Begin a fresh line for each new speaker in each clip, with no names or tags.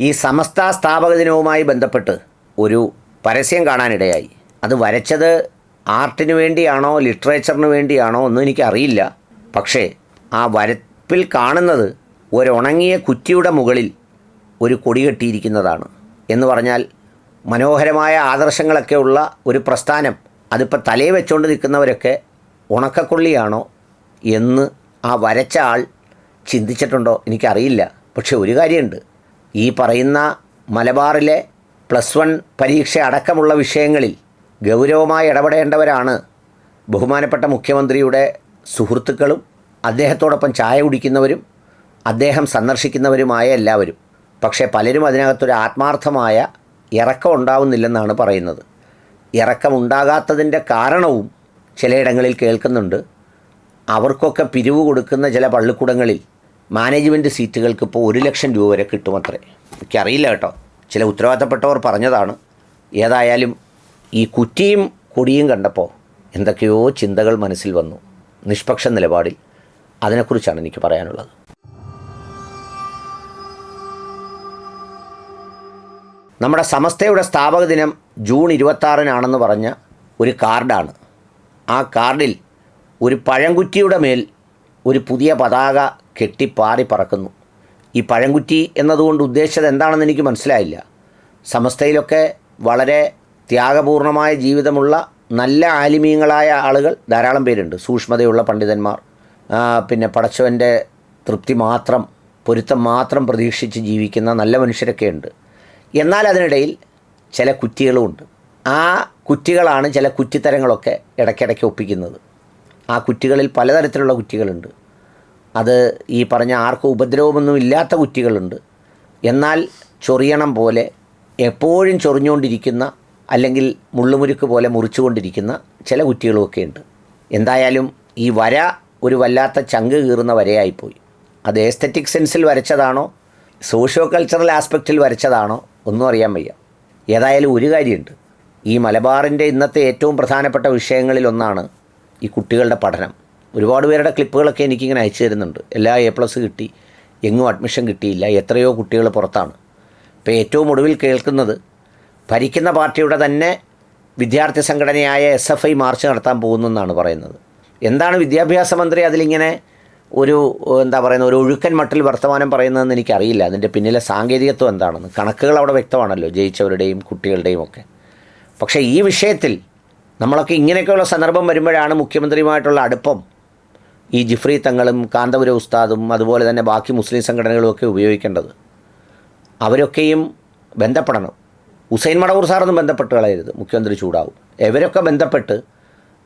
ഈ സമസ്ത സ്ഥാപക ദിനവുമായി ബന്ധപ്പെട്ട് ഒരു പരസ്യം കാണാനിടയായി. അത് വരച്ചത് ആർട്ടിന് വേണ്ടിയാണോ ലിറ്ററേച്ചറിന് വേണ്ടിയാണോ ഒന്നും എനിക്കറിയില്ല. പക്ഷേ ആ വരപ്പിൽ കാണുന്നത് ഒരുണങ്ങിയ കുറ്റിയുടെ മുകളിൽ ഒരു കൊടി കെട്ടിയിരിക്കുന്നതാണ്. എന്ന് പറഞ്ഞാൽ മനോഹരമായ ആദർശങ്ങളൊക്കെ ഉള്ള ഒരു പ്രസ്ഥാനം അതിപ്പോൾ തലയിൽ വെച്ചുകൊണ്ട് നിൽക്കുന്നവരൊക്കെ ഉണക്കക്കൊള്ളിയാണോ എന്ന് ആ വരച്ച ആൾ ചിന്തിച്ചിട്ടുണ്ടോ എനിക്കറിയില്ല. പക്ഷെ ഒരു കാര്യമുണ്ട്. ഈ പറയുന്ന മലബാറിലെ പ്ലസ് വൺ പരീക്ഷ അടക്കമുള്ള വിഷയങ്ങളിൽ ഗൗരവമായി ഇടപെടേണ്ടവരാണ് ബഹുമാനപ്പെട്ട മുഖ്യമന്ത്രിയുടെ സുഹൃത്തുക്കളും അദ്ദേഹത്തോടൊപ്പം ചായ കുടിക്കുന്നവരും അദ്ദേഹം സന്ദർശിക്കുന്നവരുമായ എല്ലാവരും. പക്ഷേ പലരും അതിനകത്തൊരു ആത്മാർത്ഥമായ ഇറക്കം ഉണ്ടാവുന്നില്ലെന്നാണ് പറയുന്നത്. ഇറക്കമുണ്ടാകാത്തതിന്റെ കാരണവും ചിലയിടങ്ങളിൽ കേൾക്കുന്നുണ്ട്. അവർക്കൊക്കെ പിരിവ് കൊടുക്കുന്ന ചില പള്ളിക്കൂടങ്ങളിൽ മാനേജ്മെന്റ് സീറ്റുകൾക്ക് ഇപ്പോൾ ഒരു ലക്ഷം രൂപ വരെ കിട്ടുമത്രേ. എനിക്കറിയില്ല കേട്ടോ. ചില ഉത്തരവാദിത്തപ്പെട്ടവർ പറഞ്ഞതാണ്. ഏതായാലും ഈ കുറ്റിയും കൊടിയും കണ്ടപ്പോൾ എന്തൊക്കെയോ ചിന്തകൾ മനസ്സിൽ വന്നു. നിഷ്പക്ഷ നിലപാടിൽ. അതിനെക്കുറിച്ചാണ് എനിക്ക് പറയാനുള്ളത്. നമ്മുടെ സമസ്തയുടെ സ്ഥാപക ദിനം ജൂൺ ഇരുപത്താറിനാണെന്ന് പറഞ്ഞ ഒരു കാർഡാണ്. ആ കാർഡിൽ ഒരു പഴംകുറ്റിയുടെ മേൽ ഒരു പുതിയ പതാക കെട്ടിപ്പാറി പറക്കുന്നു. ഈ പഴംകുറ്റി എന്നതുകൊണ്ട് ഉദ്ദേശിച്ചത് എന്താണെന്ന് എനിക്ക് മനസ്സിലായില്ല. സമസ്തയിലൊക്കെ വളരെ ത്യാഗപൂർണമായ ജീവിതമുള്ള നല്ല ആലിമീങ്ങളായ ആളുകൾ ധാരാളം പേരുണ്ട്. സൂക്ഷ്മതയുള്ള പണ്ഡിതന്മാർ. പിന്നെ പടച്ചവന്റെ തൃപ്തി മാത്രം പൊരുത്തം മാത്രം പ്രതീക്ഷിച്ച് ജീവിക്കുന്ന നല്ല മനുഷ്യരൊക്കെ ഉണ്ട്. എന്നാൽ അതിനിടയിൽ ചില കുറ്റികളുമുണ്ട്. ആ കുറ്റികളാണ് ചില കുറ്റിത്തരങ്ങളൊക്കെ ഇടയ്ക്കിടയ്ക്ക് ഒപ്പിക്കുന്നത്. ആ കുറ്റികളിൽ പലതരത്തിലുള്ള കുറ്റികളുണ്ട്. അത് ഈ പറഞ്ഞ ആർക്കും ഉപദ്രവമൊന്നും ഇല്ലാത്ത കുറ്റികളുണ്ട്. എന്നാൽ ചൊറിയണം പോലെ എപ്പോഴും ചൊറിഞ്ഞുകൊണ്ടിരിക്കുന്ന അല്ലെങ്കിൽ മുള്ളുമുരുക്ക് പോലെ മുറിച്ചുകൊണ്ടിരിക്കുന്ന ചില കുറ്റികളുമൊക്കെ ഉണ്ട്. എന്തായാലും ഈ വര ഒരു വല്ലാത്ത ചങ്ക് കീറുന്ന വരയായിപ്പോയി. അത് എസ്തറ്റിക് സെൻസിൽ വരച്ചതാണോ സോഷ്യോ കൾച്ചറൽ ആസ്പെക്റ്റിൽ വരച്ചതാണോ ഒന്നും അറിയാൻ വയ്യ. ഏതായാലും ഒരു കാര്യമുണ്ട്. ഈ മലബാറിന്റെ ഇന്നത്തെ ഏറ്റവും പ്രധാനപ്പെട്ട വിഷയങ്ങളിൽ ഒന്നാണ് ഈ കുട്ടികളുടെ പഠനം. ഒരുപാട് പേരുടെ ക്ലിപ്പുകളൊക്കെ എനിക്കിങ്ങനെ അയച്ചു തരുന്നുണ്ട്. എല്ലാ എ പ്ലസ് കിട്ടി. എങ്ങും അഡ്മിഷൻ കിട്ടിയില്ല. എത്രയോ കുട്ടികൾ പുറത്താണ്. ഇപ്പോൾ ഏറ്റവും ഒടുവിൽ കേൾക്കുന്നത് ഭരിക്കുന്ന പാർട്ടിയുടെ തന്നെ വിദ്യാർത്ഥി സംഘടനയായ എസ് എഫ് ഐ മാർച്ച് നടത്താൻ പോകുന്നു എന്നാണ് പറയുന്നത്. എന്താണ് വിദ്യാഭ്യാസ മന്ത്രി അതിലിങ്ങനെ ഒരു എന്താ പറയുന്ന ഒരു ഒഴുക്കൻ മട്ടിൽ വർത്തമാനം പറയുന്നതെന്ന് എനിക്കറിയില്ല. അതിന്റെ പിന്നിലെ സാങ്കേതികത്വം എന്താണെന്ന്. കണക്കുകൾ അവിടെ വ്യക്തമാണല്ലോ ജയിച്ചവരുടെയും കുട്ടികളുടെയും ഒക്കെ. പക്ഷേ ഈ വിഷയത്തിൽ നമ്മളൊക്കെ ഇങ്ങനെയൊക്കെയുള്ള സന്ദർഭം വരുമ്പോഴാണ് മുഖ്യമന്ത്രിയുമായിട്ടുള്ള അടുപ്പം ഈ ജിഫ്രി തങ്ങളും കാന്തപുര ഉസ്താദും അതുപോലെ തന്നെ ബാക്കി മുസ്ലിം സംഘടനകളും ഒക്കെ ഉപയോഗിക്കേണ്ടത്. അവരൊക്കെയും ബന്ധപ്പെടണം. ഹുസൈൻ മടവൂർ സാറൊന്നും ബന്ധപ്പെട്ട് കളയരുത്. മുഖ്യമന്ത്രി ചൂടാവും. ഇവരൊക്കെ ബന്ധപ്പെട്ട്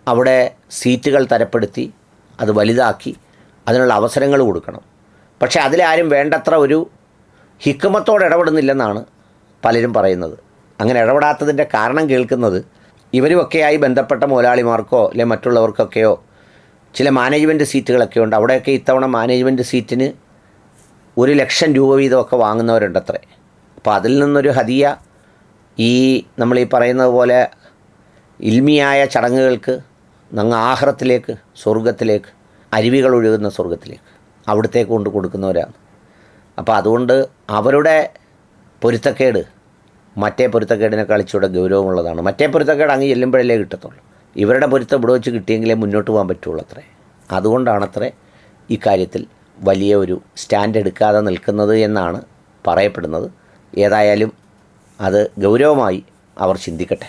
അവിടെ സീറ്റുകൾ തരപ്പെടുത്തി അത് വലുതാക്കി അതിനുള്ള അവസരങ്ങൾ കൊടുക്കണം. പക്ഷേ അതിലാരും വേണ്ടത്ര ഒരു ഹിക്കുമത്തോടെ ഇടപെടുന്നില്ലെന്നാണ് പലരും പറയുന്നത്. അങ്ങനെ ഇടപെടാത്തതിന്റെ കാരണം കേൾക്കുന്നത് ഇവരുമൊക്കെയായി ബന്ധപ്പെട്ട മുതലാളിമാർക്കോ അല്ലെ മറ്റുള്ളവർക്കൊക്കെയോ ചില മാനേജ്മെന്റ് സീറ്റുകളൊക്കെ ഉണ്ട്. അവിടെയൊക്കെ ഇത്തവണ മാനേജ്മെന്റ് സീറ്റിന് ഒരു ലക്ഷം രൂപ വീതമൊക്കെ വാങ്ങുന്നവരുണ്ട് അത്രേ അപ്പോൾ അതിൽ നിന്നൊരു ഹദിയ ഈ നമ്മൾ ഈ പറയുന്നത് പോലെ ഇൽമിയായ ചടങ്ങുകൾക്ക് നങ്ങ് ആഹ്റത്തിലേക്ക് സ്വർഗത്തിലേക്ക് അരുവികൾ ഒഴുകുന്ന സ്വർഗത്തിലേക്ക് അവിടത്തേക്ക് കൊണ്ട് കൊടുക്കുന്നവരാണ്. അപ്പോൾ അതുകൊണ്ട് അവരുടെ പൊരുത്തക്കേട് മറ്റേ പൊരുത്തക്കേടിനെ കളിച്ചൂടെ ഗൗരവമുള്ളതാണ്. മറ്റേ പൊരുത്തക്കേട് അങ്ങ് ചെല്ലുമ്പോഴല്ലേ കിട്ടത്തുള്ളൂ. ഇവരുടെ പൊരുത്തം ഇവിടെ വെച്ച് കിട്ടിയെങ്കിലേ മുന്നോട്ട് പോകാൻ പറ്റുള്ളൂ അത്രേ. അതുകൊണ്ടാണത്രേ ഇക്കാര്യത്തിൽ വലിയ ഒരു സ്റ്റാൻഡ് എടുക്കാതെ നിൽക്കുന്നത് എന്നാണ് പറയപ്പെടുന്നത്. ഏതായാലും അത് ഗൗരവമായി അവർ ചിന്തിക്കട്ടെ.